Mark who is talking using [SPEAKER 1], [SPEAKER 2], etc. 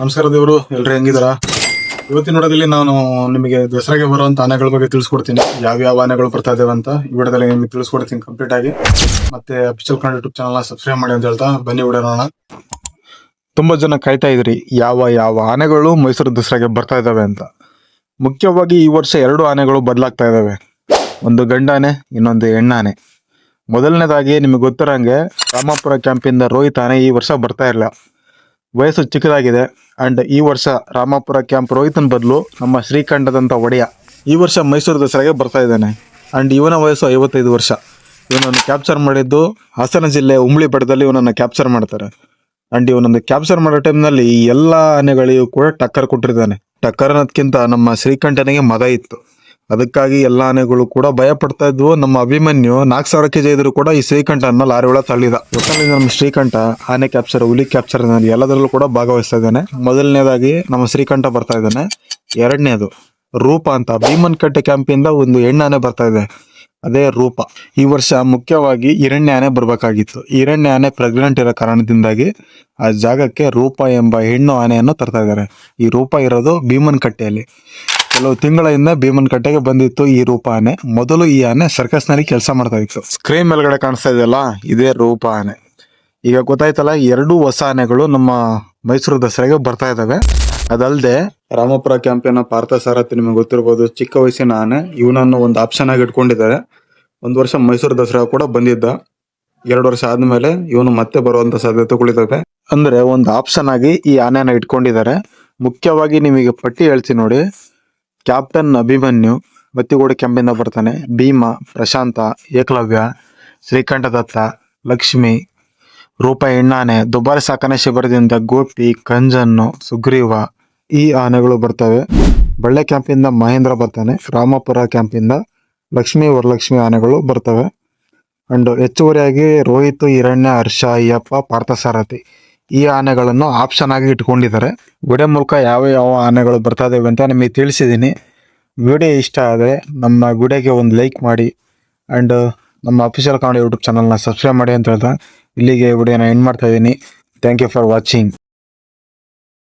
[SPEAKER 1] ನಮಸ್ಕಾರ ದೇವರು ಎಲ್ಲರೂ ಹೆಂಗಿದಾರ ಇವತ್ತಿನ ನೋಡೋದಲ್ಲಿ ನಾನು ನಿಮಗೆ ದಸರಾಗೆ ಬರುವಂತ ಆನೆಗಳ ಬಗ್ಗೆ ತಿಳಿಸ್ಕೊಡ್ತೀನಿ. ಯಾವ ಯಾವ ಆನೆಗಳು ಬರ್ತಾ ಇದಾವೆ ಅಂತ ಈ ವಿಡಿಯೋದಲ್ಲಿ ನಿಮಗೆ ತಿಳಿಸ್ಕೊಡ್ತೀನಿ ಕಂಪ್ಲೀಟ್ ಆಗಿ. ಮತ್ತೆ official Kannada YouTube channel subscribe ಮಾಡಿ ಅಂತ ಹೇಳ್ತಾ ಬನ್ನಿ ನೋಡೋಣ. ತುಂಬಾ ಜನ ಕಾಯ್ತಾ ಇದ್ರಿ, ಯಾವ ಯಾವ ಆನೆಗಳು ಮೈಸೂರು ದಸರಾಗೆ ಬರ್ತಾ ಇದಾವೆ ಅಂತ. ಮುಖ್ಯವಾಗಿ ಈ ವರ್ಷ ಎರಡು ಆನೆಗಳು ಬದಲಾಗ್ತಾ ಇದಾವೆ. ಒಂದು ಗಂಡಾನೆ, ಇನ್ನೊಂದು ಹೆಣ್ಣಾನೆ. ಮೊದಲನೇದಾಗಿ ನಿಮಗೆ ಗೊತ್ತಿರಂಗೆ ರಾಮಾಪುರ ಕ್ಯಾಂಪಿಂದ ರೋಹಿತ್ ಆನೆ ಈ ವರ್ಷ ಬರ್ತಾ ಇಲ್ಲ ವಯಸ್ಸು ಚಿಕ್ಕದಾಗಿದೆ ಅಂಡ್ ಈ ವರ್ಷ ರಾಮಾಪುರ ಕ್ಯಾಂಪ್ ರೋಹಿತನ ಬದಲು ನಮ್ಮ ಶ್ರೀಕಂಠದಂಥ ಒಡೆಯ ಈ ವರ್ಷ ಮೈಸೂರು ದಸರಾಗೆ ಬರ್ತಾ ಇದ್ದಾನೆ. ಅಂಡ್ ಇವನ ವಯಸ್ಸು ಐವತ್ತೈದು ವರ್ಷ. ಇವನನ್ನು ಕ್ಯಾಪ್ಚರ್ ಮಾಡಿದ್ದು ಹಾಸನ ಜಿಲ್ಲೆ ಉಂಬಳಿ ಬೆಟ್ಟದಲ್ಲಿ ಇವನನ್ನು ಕ್ಯಾಪ್ಚರ್ ಮಾಡ್ತಾರೆ. ಅಂಡ್ ಇವನನ್ನು ಕ್ಯಾಪ್ಚರ್ ಮಾಡೋ ಟೈಮ್ನಲ್ಲಿ ಎಲ್ಲ ಆನೆಗಳಿಗೂ ಕೂಡ ಟಕ್ಕರ್ ಕೊಟ್ಟಿರ್ತಾನೆ. ಟಕ್ಕರ್ ಅನ್ನೋದಕ್ಕಿಂತ ನಮ್ಮ ಶ್ರೀಕಂಠನಿಗೆ ಮದ ಇತ್ತು. ಅದಕ್ಕಾಗಿ ಎಲ್ಲ ಆನೆಗಳು ಕೂಡ ಭಯ ಪಡ್ತಾ ಇದ್ವು. ನಮ್ಮ ಅಭಿಮನ್ಯು ನಾಲ್ಕು ಸಾವಿರ ಕೆಜಿ ಇದ್ರು ಕೂಡ ಈ ಶ್ರೀಕಂಠನ ಲಾರಿ ಒಳಗೆ ತಳ್ಳಿದ. ಒಟ್ಟಿನಲ್ಲಿ ನಮ್ಮ ಶ್ರೀಕಂಠ ಆನೆ ಕ್ಯಾಪ್ಚರ್ ಹುಲಿ ಕ್ಯಾಪ್ಚರ್ ಎಲ್ಲದರಲ್ಲೂ ಕೂಡ ಭಾಗವಹಿಸ್ತಾ ಇದ್ದಾನೆ. ಮೊದಲನೇದಾಗಿ ನಮ್ಮ ಶ್ರೀಕಂಠ ಬರ್ತಾ ಇದ್ದಾನೆ. ಎರಡನೇದು ರೂಪ ಅಂತ. ಭೀಮನ್ ಕಟ್ಟೆ ಕ್ಯಾಂಪಿಂದ ಒಂದು ಹೆಣ್ಣಾನೆ ಬರ್ತಾ ಇದೆ. ಅದೇ ರೂಪ. ಈ ವರ್ಷ ಮುಖ್ಯವಾಗಿ ಹಿರಣ್ಯ ಆನೆ ಬರಬೇಕಾಗಿತ್ತು. ಹಿರಣ್ಯ ಆನೆ ಪ್ರೆಗ್ನೆಂಟ್ ಇರೋ ಕಾರಣದಿಂದಾಗಿ ಆ ಜಾಗಕ್ಕೆ ರೂಪ ಎಂಬ ಹೆಣ್ಣು ಆನೆಯನ್ನು ತರ್ತಾ ಇದ್ದಾರೆ. ಈ ರೂಪ ಇರೋದು ಭೀಮನ್ ಕಟ್ಟೆಯಲ್ಲಿ. ಕೆಲವು ತಿಂಗಳಿಂದ ಭೀಮನ್ ಕಟ್ಟೆಗೆ ಬಂದಿತ್ತು ಈ ರೂಪ ಆನೆ ಮೊದಲು ಈ ಆನೆ ಸರ್ಕಸ್ನಲ್ಲಿ ಕೆಲಸ ಮಾಡ್ತಾ ಇತ್ತು. ಸ್ಕ್ರೀನ್ ಮೇಲ್ಗಡೆ ಕಾಣಿಸ್ತಾ ಇದೆಯಲ್ಲ? ಇದೇ ರೂಪ ಆನೆ. ಈಗ ಗೊತ್ತಾಯ್ತಲ್ಲ, ಎರಡು ಹೊಸ ಆನೆಗಳು ನಮ್ಮ ಮೈಸೂರು ದಸರಾಗೆ ಬರ್ತಾ ಇದಾವೆ. ಅದಲ್ಲದೆ ರಾಮಪುರ ಕ್ಯಾಂಪಿನ ಪಾರ್ಥ ಸಾರಥಿ ನಿಮಗೆ ಗೊತ್ತಿರ್ಬೋದು, ಚಿಕ್ಕ ವಯಸ್ಸಿನ ಆನೆ. ಇವನನ್ನು ಒಂದು ಆಪ್ಷನ್ ಆಗಿ ಇಟ್ಕೊಂಡಿದ್ದಾರೆ. ಒಂದು ವರ್ಷ ಮೈಸೂರು ದಸರಾ ಕೂಡ ಬಂದಿದ್ದ. ಎರಡು ವರ್ಷ ಆದ್ಮೇಲೆ ಇವನು ಮತ್ತೆ ಬರುವಂತ ಸಾಧ್ಯತೆಗಳಿದ್ದಾವೆ ಅಂದ್ರೆ ಒಂದು ಆಪ್ಷನ್ ಆಗಿ ಈ ಆನೆನ ಇಟ್ಕೊಂಡಿದ್ದಾರೆ. ಮುಖ್ಯವಾಗಿ ನಿಮಗೆ ಪಟ್ಟಿ ಹೇಳ್ತೀನಿ ನೋಡಿ. ಕ್ಯಾಪ್ಟನ್ ಅಭಿಮನ್ಯು ಬತ್ತಿಗೋಡು ಕೆಂಬಿಂದ ಬರ್ತಾನೆ. ಭೀಮ, ಪ್ರಶಾಂತ, ಏಕಲವ್ಯ ಶ್ರೀಕಂಠದತ್ತ ಲಕ್ಷ್ಮಿ, ರೂಪ ಎಣ್ಣಾನೆ ದುಬಾರಿ ಸಾಕಣೆ ಶಿಬಿರದಿಂದ ಗೋಪಿ, ಕಂಜನ್ನು, ಸುಗ್ರೀವ ಈ ಆನೆಗಳು ಬರ್ತವೆ. ಬಳ್ಳೆ ಕ್ಯಾಂಪಿಂದ ಮಹೇಂದ್ರ ಬರ್ತಾನೆ. ರಾಮಪುರ ಕ್ಯಾಂಪಿಂದ ಲಕ್ಷ್ಮಿ, ವರಲಕ್ಷ್ಮಿ ಆನೆಗಳು ಬರ್ತವೆ. ಅಂಡ್ ಹೆಚ್ಚುವರಿಯಾಗಿ ರೋಹಿತ್, ಹಿರಣ್ಯ, ಹರ್ಷ, ಅಯ್ಯಪ್ಪ, ಪಾರ್ಥಸಾರಥಿ. ಈ ಆನೆಗಳನ್ನು ಆಪ್ಷನ್ ಆಗಿ ಇಟ್ಕೊಂಡಿದ್ದಾರೆ. ಗುಡೆ ಮೂಲಕ ಯಾವ ಯಾವ ಆನೆಗಳು ಬರ್ತಾ ಇದಾವೆ ಅಂತ ನಿಮಗೆ ತಿಳಿಸಿದ್ದೀನಿ. ವಿಡಿಯೋ ಇಷ್ಟ ಆದರೆ ನಮ್ಮ ಗುಡೆಗೆ ಒಂದು ಲೈಕ್ ಮಾಡಿ ಆ್ಯಂಡ್ ನಮ್ಮ ಅಫಿಷಿಯಲ್ ಕನ್ನಡ ಯೂಟ್ಯೂಬ್ ಚಾನಲ್ನ ಸಬ್ಸ್ಕ್ರೈಬ್ ಮಾಡಿ ಅಂತ ಹೇಳ್ತಾ ಇಲ್ಲಿಗೆ ವಿಡಿಯೋನ ಎಂಡ್ ಮಾಡ್ತಾ ಇದ್ದೀನಿ. Thank you for watching